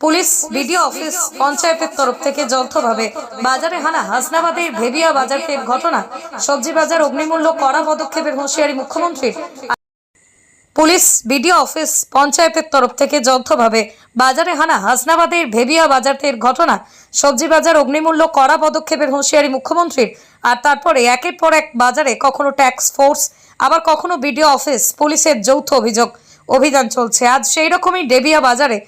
Police, BDO office, পঞ্চায়েতের তরফ থেকে যৌথভাবে বাজারে হানা হাসনাবাদের ভেবিয়া বাজারের ঘটনা। সবজি বাজার অগ্নিমূল্য কড়া পদক্ষেপের হুঁশিয়ারি মুখ্যমন্ত্রীর। পুলিশ, বিডিও অফিস, পঞ্চায়েতের তরফ থেকে যৌথভাবে বাজারে হানা হাসনাবাদের ভেবিয়া বাজারের ঘটনা। সবজি বাজার অগ্নিমূল্য কড়া পদক্ষেপের হুঁশিয়ারি মুখ্যমন্ত্রীর। আর তারপরে একের পর এক বাজারে কখনো ট্যাক্স ফোর্স, আবার কখনো বিডিও অফিস, পুলিশের যৌথ অভিযোগ, অভিযান চলছে। আজ সেই রকমই ডেবিয়া বাজারে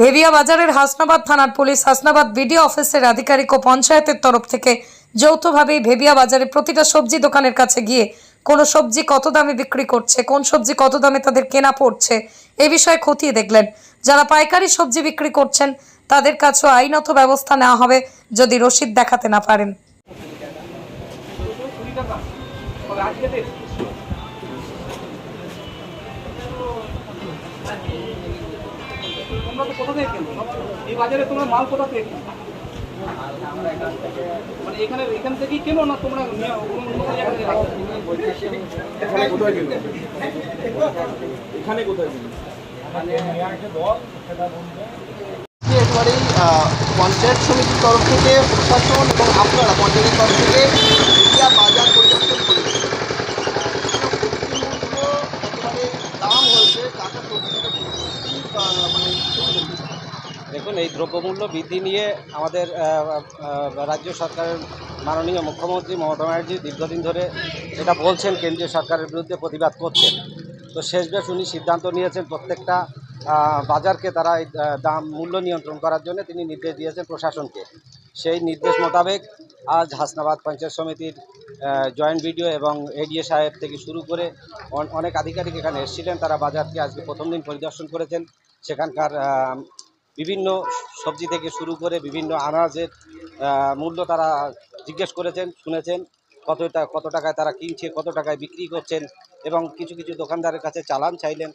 ভেবিয়া বাজারের হাসনাবাদ থানার পুলিশ হাসনাবাদ বিডিও অফিসের আধিকারিক ও পঞ্চায়েতের তরফ থেকে যৌথভাবে ভেবিয়া বাজারে প্রতিটা সবজি দোকানের কাছে গিয়ে কোন সবজি কত দামে বিক্রি করছে, কোন সবজি কত দামে তাদের কেনা পড়ছে, এ বিষয়ে খতিয়ে দেখলেন। যারা পাইকারি সবজি বিক্রি করছেন, তাদের কাছেও আইনত ব্যবস্থা নেওয়া হবে যদি রসিদ দেখাতে না পারেন। তোমরা তো কোথা থেকে কেনো? এই বাজারে তোমরা মাল কোথা থেকে কেনো? মানে এখানে এখান থেকেই কেনো না তোমরা? এখানে কোথায় গেল এখানে কোথায় গেল একেবারেই পঞ্চায়েত সমিতির তরফ থেকে প্রশাসন এবং আপনারা পঞ্চায়েতের তরফ থেকে বাজার পরিদর্শন করেছেন আহ, একেবারে দাম হয়েছে কাঁচা সবজি থেকে শুরু করে। কি, আহ, মানে কি বলবেন? দেখুন এই দ্রব্যমূল্য বৃদ্ধি নিয়ে আমাদের রাজ্য সরকারের মাননীয় মুখ্যমন্ত্রী মমতা ব্যানার্জি দীর্ঘদিন ধরে এটা বলছেন কেন্দ্রীয় সরকারের বিরুদ্ধে প্রতিবাদ করছেন। তো শেষবেশ উনি সিদ্ধান্ত নিয়েছেন প্রত্যেকটা বাজারকে তারা এই, দাম মূল্য নিয়ন্ত্রণ করার জন্য তিনি নির্দেশ দিয়েছেন প্রশাসনকে। সেই নির্দেশ মোতাবেক আজ হাসনাবাদ পঞ্চায়েত সমিতির জয়েন্ট ভিডিও এবং এডিএ সাহেব থেকে শুরু করে অন- অনেক আধিকারিক এখানে এসেছিলেন। তারা বাজারকে আজকে প্রথম দিন পরিদর্শন করেছেন। সেখানকার বিভিন্ন সবজি থেকে শুরু করে বিভিন্ন আনাজের মূল্য তারা জিজ্ঞেস করেছেন, শুনেছেন কত টা- কত টাকায় তারা কিনছে, কত টাকায় বিক্রি করছেন এবং কিছু কিছু দোকানদারের কাছে চালান চাইলেন,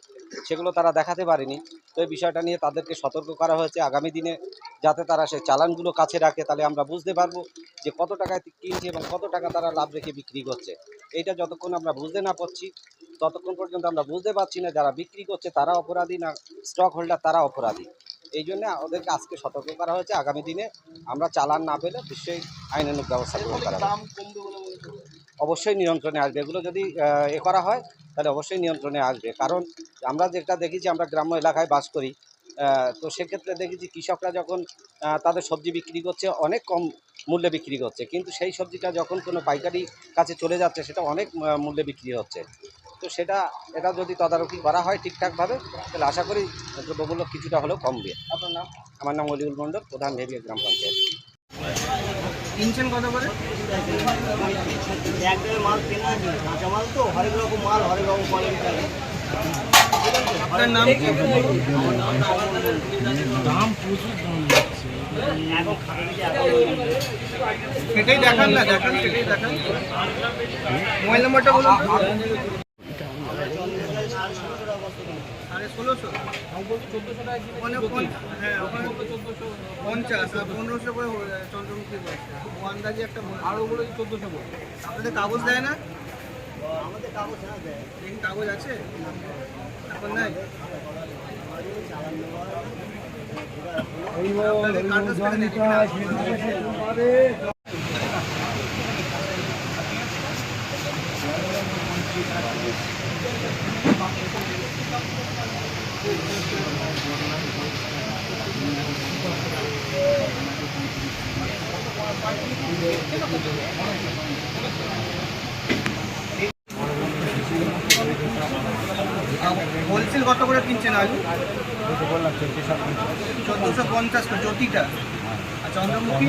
সেগুলো তারা দেখাতে পারেনি। তো এই বিষয়টা নিয়ে তাদেরকে সতর্ক করা হয়েছে আগামী দিনে, যাতে তারা সেই চালানগুলো কাছে রাখে, তাহলে আমরা বুঝতে পারব যে কত টাকায় কিনছে এবং কত টাকা তারা লাভ রেখে বিক্রি করছে। এইটা যতক্ষণ আমরা বুঝতে না পারছি, ততক্ষণ পর্যন্ত আমরা বুঝতে পারছি না যারা বিক্রি করছে তারা অপরাধী না স্টক হোল্ডার তারা অপরাধী। এই জন্য ওদেরকে আজকে সতর্ক করা হয়েছে। আগামী দিনে আমরা চালান না পেলে নিশ্চয়ই আইনানুগ ব্যবস্থা গ্রহণ করা? অবশ্যই নিয়ন্ত্রণে আসবে। এগুলো যদি এ করা হয়, তাহলে অবশ্যই নিয়ন্ত্রণে আসবে। কারণ আমরা যেটা দেখেছি আমরা গ্রাম্য এলাকায় বাস করি তো সেক্ষেত্রে দেখেছি কৃষকরা যখন তাদের সবজি বিক্রি করছে, অনেক কম মূল্যে বিক্রি করছে। কিন্তু সেই সবজিটা যখন কোনো পাইকারি কাছে চলে যাচ্ছে, সেটা অনেক মূল্যে বিক্রি হচ্ছে। তো সেটা এটা যদি তদারকি করা হয় ঠিকঠাকভাবে তাহলে আশা করি দ্রব্যমূল্য কিছুটা হলেও কমবে। আপনার নাম? আমার নাম অলিউল মণ্ডল প্রধান ভেবিয়া গ্রাম পঞ্চায়েত। কিনছেন কত করে? এক মাল কেনা আছে কাঁচা মাল তো হরেক রকম মাল হরেক রকম আপনার নাম? কি সেটাই দেখান না দেখান সেটাই দেখান। মোবাইল নাম্বারটা বলুন। ষোলোশো? ওখানে হ্যাঁ ওখানে পঞ্চাশ পনেরোশো করে চন্দ্রমুখী ও আন্দাজে একটা আরও বলে চোদ্দোশো বলে আপনাদের কাগজ দেয় না? আমাদের কাগজ দেয়। কাগজ আছে? এখন নাই? কাগজ হোলসেল কত করে কিনছেন আলু? চোদ্দোশো পঞ্চাশ করে জ্যোতিটা। চন্দ্রমুখী?